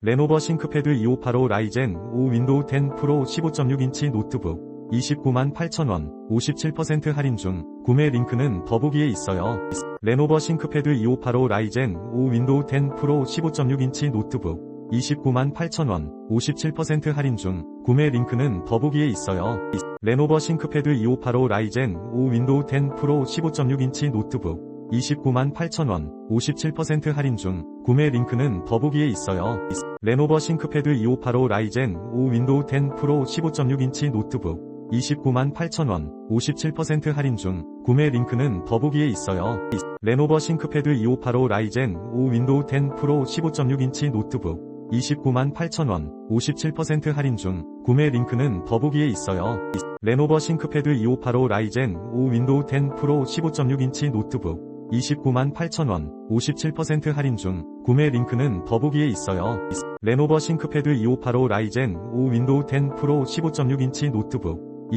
레노버 싱크패드 2585 라이젠 5 윈도우 10 프로 15.6인치 노트북 29만 8천원 57% 할인 중 구매 링크는 더보기에 있어요. 레노버 싱크패드 2585 라이젠 5 윈도우 10 프로 15.6인치 노트북 29만 8천원 57% 할인 중 구매 링크는 더보기에 있어요. 레노버 싱크패드 2585 라이젠 5 윈도우 10 프로 15.6인치 노트북 29만 8천원 57% 할인 중 구매 링크는 더보기에 있어요. 레노버 싱크패드 2585 라이젠 5 윈도우 10 프로 15.6인치 노트북 29만 8천원 57% 할인 중 구매 링크는 더보기에 있어요. 레노버 싱크패드 2585 라이젠 5 윈도우 10 프로 15.6인치 노트북 29만 8천원 57% 할인 중 구매 링크는 더보기에 있어요. 레노버 싱크패드 2585 라이젠 5 윈도우 10 프로 15.6인치 노트북 29만 8천원 57% 할인 중 구매 링크는 더보기에 있어요. 레노버 싱크패드 2585 라이젠 5 윈도우 10 프로 15.6인치 노트북